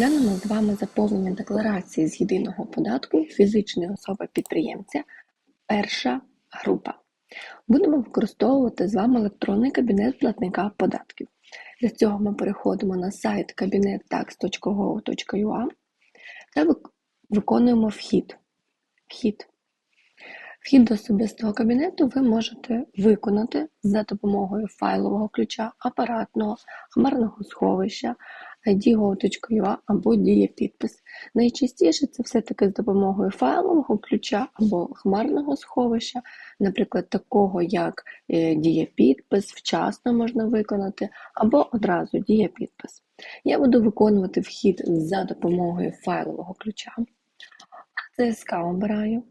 Розглянемо з вами заповнення декларації з єдиного податку фізичної особи-підприємця. Перша група. Будемо використовувати з вами електронний кабінет платника податків. Для цього ми переходимо на сайт kabinettax.gov.ua та виконуємо вхід. Вхід. Вхід до особистого кабінету ви можете виконати за допомогою файлового ключа, апаратного, хмарного сховища, ID.gov.ua або дієпідпис. Найчастіше це все-таки з допомогою файлового ключа або хмарного сховища, наприклад, такого як е, дієпідпис, вчасно можна виконати, або одразу дієпідпис. Я буду виконувати вхід за допомогою файлового ключа. ЦСК обираю.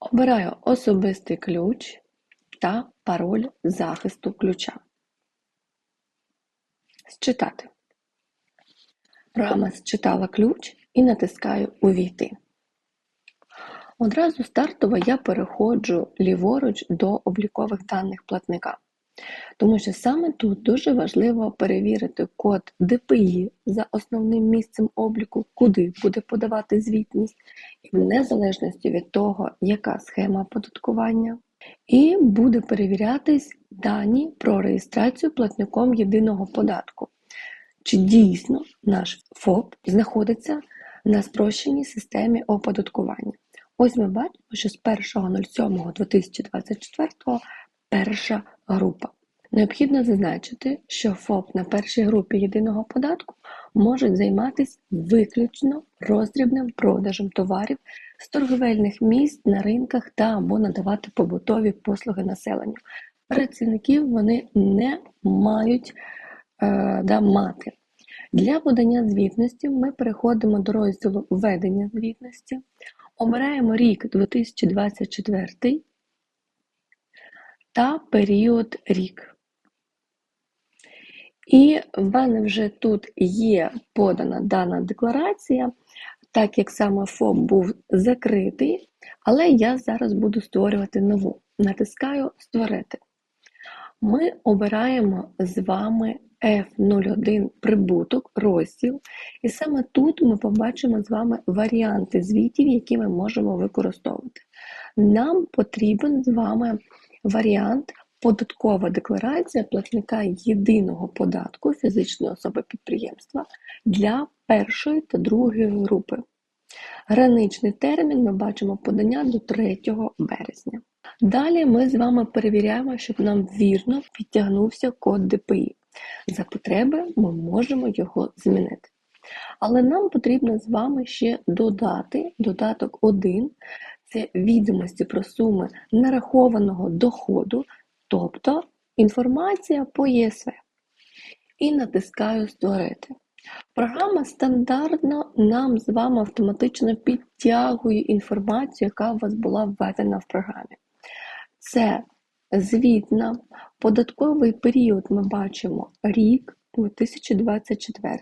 Обираю особистий ключ та пароль захисту ключа. Считати. Програма зчитала ключ і натискаю Увійти. Одразу стартово я переходжу ліворуч до облікових даних платника. Тому що саме тут дуже важливо перевірити код ДПІ за основним місцем обліку, куди буде подавати звітність, і в незалежності від того, яка схема оподаткування. І буде перевірятись дані про реєстрацію платником єдиного податку. Чи дійсно наш ФОП знаходиться на спрощеній системі оподаткування? Ось ми бачимо, що з 1.07.2024 перша група. Необхідно зазначити, що ФОП на першій групі єдиного податку можуть займатися виключно роздрібним продажем товарів з торговельних місць на ринках та або надавати побутові послуги населенню. Працівників вони не мають е, да, мати. Для подання звітності ми переходимо до розділу Введення звітності, обираємо рік 2024 та період рік. І в мене вже тут є подана дана декларація, так як саме ФОП був закритий, але я зараз буду створювати нову. Натискаю Створити. Ми обираємо з вами F01 прибуток, розділ, і саме тут ми побачимо з вами варіанти звітів, які ми можемо використовувати. Нам потрібен з вами варіант Податкова декларація платника єдиного податку фізичної особи підприємства для першої та другої групи. Граничний термін ми бачимо подання до 3 березня. Далі ми з вами перевіряємо, щоб нам вірно підтягнувся код ДПІ. За потреби ми можемо його змінити. Але нам потрібно з вами ще додати додаток 1 це відомості про суми нарахованого доходу тобто інформація по ЄСВ. І натискаю Створити. Програма стандартно нам з вами автоматично підтягує інформацію, яка у вас була введена в програмі. Це звітна, податковий період ми бачимо рік 2024.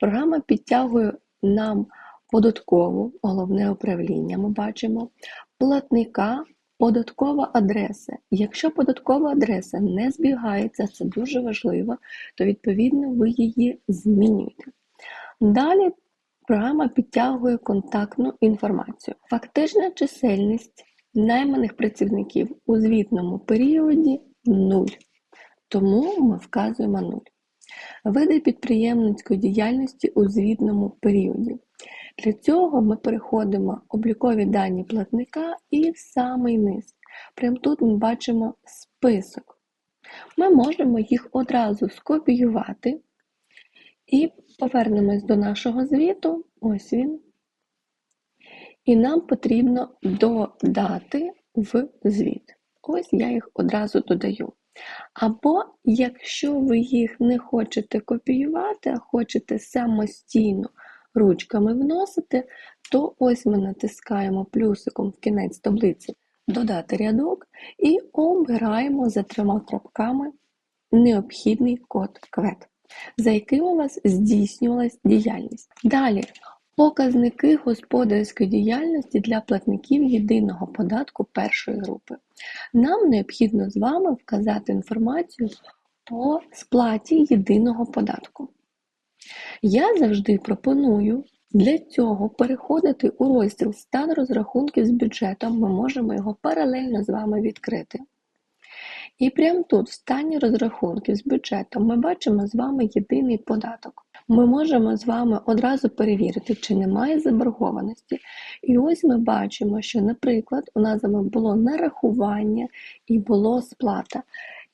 Програма підтягує нам податкову, головне управління ми бачимо, платника Податкова адреса. Якщо податкова адреса не збігається, це дуже важливо, то відповідно ви її змінюєте. Далі програма підтягує контактну інформацію. Фактична чисельність найманих працівників у звітному періоді 0. Тому ми вказуємо 0. Види підприємницької діяльності у звітному періоді. Для цього ми переходимо облікові дані платника і в самий низ. Прямо тут ми бачимо список. Ми можемо їх одразу скопіювати і повернемось до нашого звіту. Ось він. І нам потрібно додати в звіт. Ось я їх одразу додаю. Або, якщо ви їх не хочете копіювати, а хочете самостійно ручками вносити, то ось ми натискаємо плюсиком в кінець таблиці Додати рядок і обираємо за трьома крапками необхідний код КВЕД, за яким у вас здійснювалась діяльність. Далі Показники господарської діяльності для платників єдиного податку першої групи. Нам необхідно з вами вказати інформацію по сплаті єдиного податку. Я завжди пропоную для цього переходити у розділ стан розрахунків з бюджетом. Ми можемо його паралельно з вами відкрити. І прямо тут, в стані розрахунків з бюджетом, ми бачимо з вами єдиний податок. Ми можемо з вами одразу перевірити, чи немає заборгованості. І ось ми бачимо, що, наприклад, у нас з вами було нарахування і було сплата.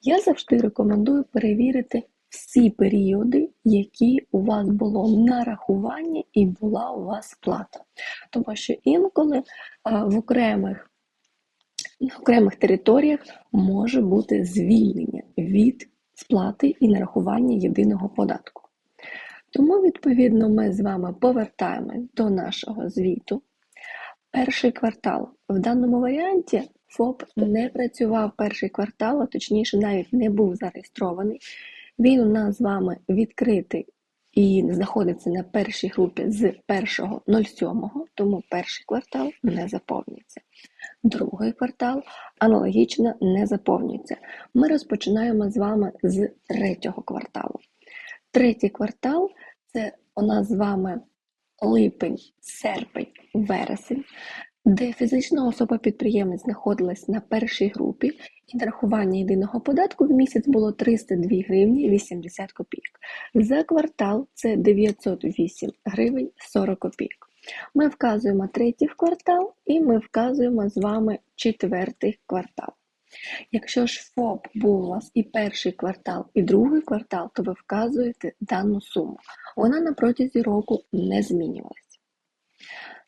Я завжди рекомендую перевірити всі періоди, які у вас було нарахування і була у вас сплата. Тому що інколи в окремих на окремих територіях може бути звільнення від сплати і нарахування єдиного податку. Тому, відповідно, ми з вами повертаємось до нашого звіту. Перший квартал. В даному варіанті ФОП не працював перший квартал, а точніше, навіть не був зареєстрований. Він у нас з вами відкритий і знаходиться на першій групі з 1.07, тому перший квартал не заповнюється. Другий квартал аналогічно не заповнюється. Ми розпочинаємо з вами з третього кварталу. Третій квартал це у нас з вами липень, серпень, вересень, де фізична особа-підприємець знаходилась на першій групі, і нарахування єдиного податку в місяць було 302 гривні 80 копійок. За квартал це 908 гривень 40 копійок. Ми вказуємо третій квартал і ми вказуємо з вами четвертий квартал. Якщо ж ФОП був у вас і перший квартал, і другий квартал, то ви вказуєте дану суму. Вона на протязі року не змінювалася.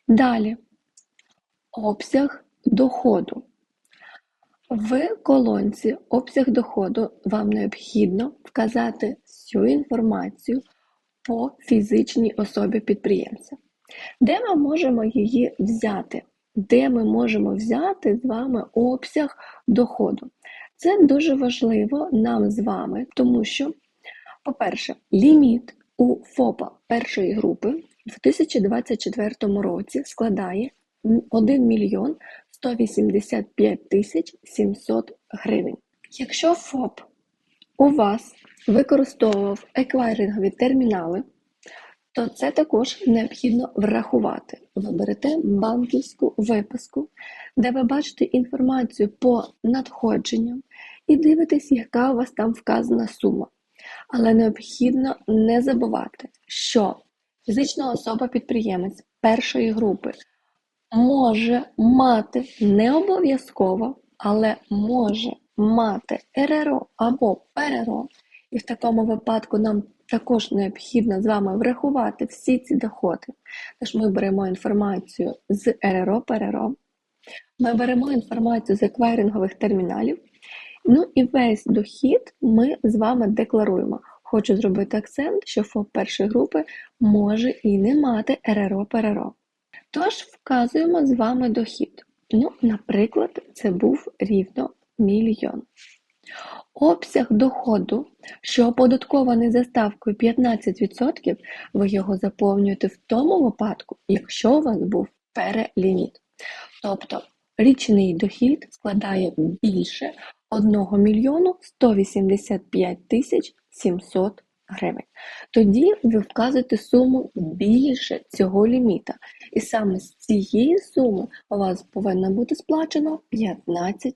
Далі обсяг доходу. В колонці обсяг доходу вам необхідно вказати всю інформацію по фізичній особі підприємця. Де ми можемо її взяти? Де ми можемо взяти з вами обсяг доходу? Це дуже важливо нам з вами, тому що, по-перше, ліміт у ФОПа першої групи в 2024 році складає 1 мільйон 185 тисяч 700 гривень. Якщо ФОП у вас використовував еквайрингові термінали, то це також необхідно врахувати. Ви берете банківську виписку, де ви бачите інформацію по надходженням і дивитесь, яка у вас там вказана сума. Але необхідно не забувати, що фізична особа-підприємець першої групи може мати не обов'язково, але може мати РРО або ПРРО. І в такому випадку нам також необхідно з вами врахувати всі ці доходи. Тож ми беремо інформацію з РРО, ПРРО, ми беремо інформацію з еквайрингових терміналів. Ну і весь дохід ми з вами декларуємо. Хочу зробити акцент, що ФОП першої групи може і не мати РРО ПРРО. Тож вказуємо з вами дохід. Ну, Наприклад, це був рівно мільйон. Обсяг доходу, що оподаткований за ставкою 15%, ви його заповнюєте в тому випадку, якщо у вас був переліміт. Тобто річний дохід складає більше 1 мільйону 185 тисяч 700 гривень. Тоді ви вказуєте суму більше цього ліміта. І саме з цієї суми у вас повинно бути сплачено 15%.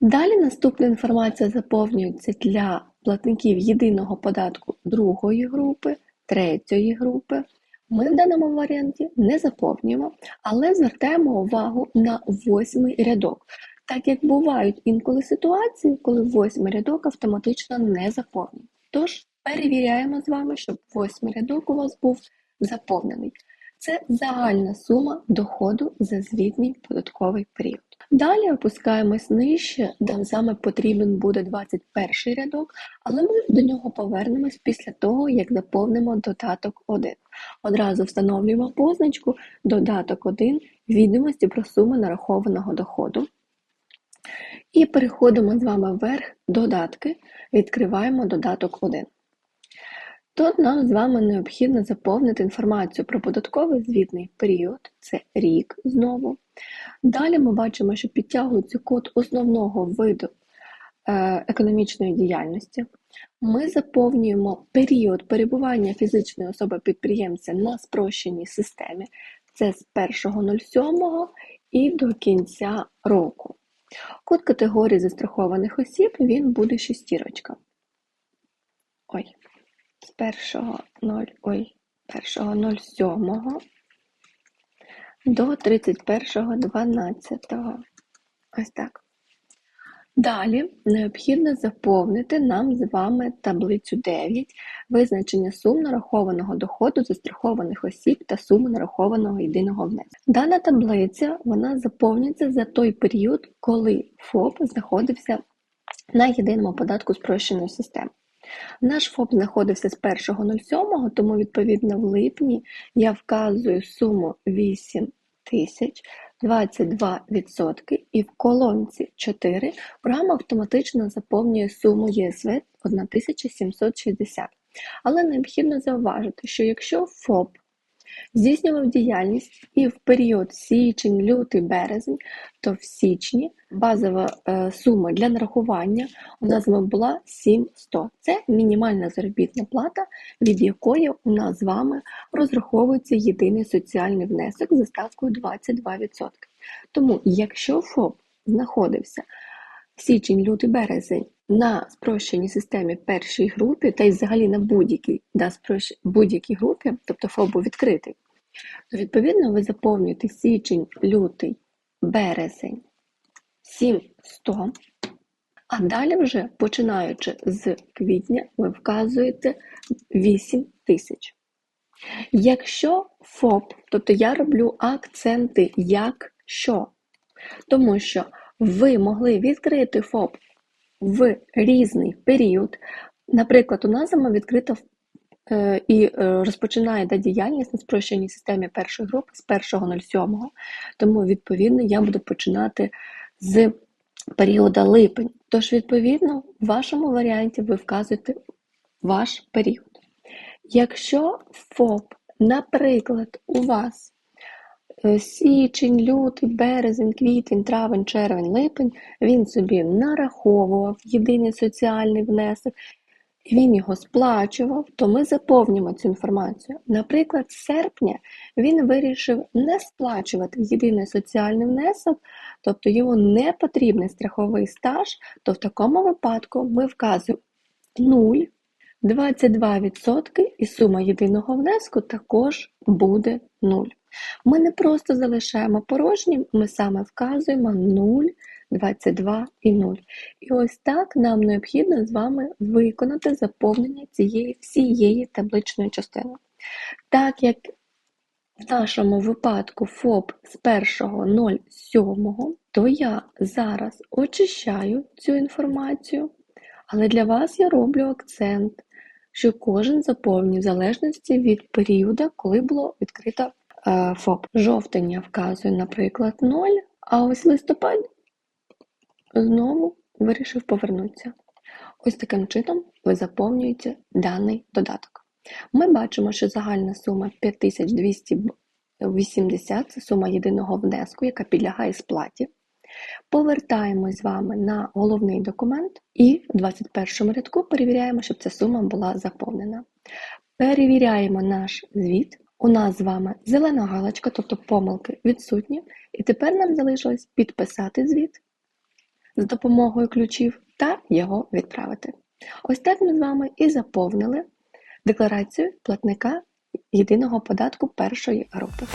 Далі наступна інформація заповнюється для платників єдиного податку другої групи, третьої групи. Ми в даному варіанті не заповнюємо, але звертаємо увагу на восьмий рядок, так як бувають інколи ситуації, коли восьмий рядок автоматично не заповнює. Тож перевіряємо з вами, щоб восьмий рядок у вас був заповнений. Це загальна сума доходу за звітний податковий період. Далі опускаємось нижче, де саме потрібен буде 21 рядок, але ми до нього повернемось після того, як заповнимо додаток 1. Одразу встановлюємо позначку Додаток 1 відомості про суму нарахованого доходу. І переходимо з вами вверх додатки, відкриваємо додаток 1. Тут нам з вами необхідно заповнити інформацію про податковий звітний період, це рік знову. Далі ми бачимо, що підтягується код основного виду е, економічної діяльності. Ми заповнюємо період перебування фізичної особи підприємця на спрощеній системі. Це з 1.07 і до кінця року. Код категорії застрахованих осіб він буде шестірочка. Ой, з 1.0, ой, 1.07 до 31.12. Ось так. Далі необхідно заповнити нам з вами таблицю 9 визначення сум нарахованого доходу застрахованих осіб та суми нарахованого єдиного внеску. Дана таблиця вона заповнюється за той період, коли ФОП знаходився на єдиному податку спрощеної системи. Наш ФОП знаходився з 1.07, тому відповідно в липні я вказую суму 8 тисяч 22% і в колонці 4 програма автоматично заповнює суму ЄСВ 1760. Але необхідно зауважити, що якщо ФОП здійснював діяльність і в період січень, лютий, березень, то в січні базова е, сума для нарахування у нас вами була 7100. Це мінімальна заробітна плата, від якої у нас з вами розраховується єдиний соціальний внесок за ставкою 22%. Тому, якщо ФОП знаходився січень, лютий, березень на спрощеній системі першій групі, та й взагалі на будь-якій да, будь-якій групі, тобто ФОП був відкритий, то відповідно ви заповнюєте січень, лютий, березень 7100, а далі вже, починаючи з квітня, ви вказуєте 8 тисяч. Якщо ФОП, тобто я роблю акценти як що, тому що ви могли відкрити ФОП в різний період. Наприклад, у нас зима відкрита і е, розпочинає да, діяльність на спрощеній системі першої групи з 1.07, тому, відповідно, я буду починати з періоду липень. Тож, відповідно, в вашому варіанті ви вказуєте ваш період. Якщо ФОП, наприклад, у вас е, січень, лютий, березень, квітень, травень, червень, липень, він собі нараховував єдиний соціальний внесок, і він його сплачував, то ми заповнюємо цю інформацію. Наприклад, з серпня він вирішив не сплачувати єдиний соціальний внесок, тобто йому не потрібний страховий стаж, то в такому випадку ми вказуємо 0, 22% і сума єдиного внеску також буде 0. Ми не просто залишаємо порожнім, ми саме вказуємо 0, 22 і 0. І ось так нам необхідно з вами виконати заповнення цієї всієї табличної частини. Так як в нашому випадку ФОП з 1.07, то я зараз очищаю цю інформацію, але для вас я роблю акцент, що кожен заповнює в залежності від періоду, коли було відкрито е, ФОП. Жовтень я вказую, наприклад, 0, а ось листопад знову вирішив повернутися. Ось таким чином ви заповнюєте даний додаток. Ми бачимо, що загальна сума 5280 це сума єдиного внеску, яка підлягає сплаті. Повертаємось з вами на головний документ і в 21 рядку перевіряємо, щоб ця сума була заповнена. Перевіряємо наш звіт. У нас з вами зелена галочка, тобто помилки відсутні. І тепер нам залишилось підписати звіт з допомогою ключів та його відправити. Ось так ми з вами і заповнили декларацію платника єдиного податку першої групи.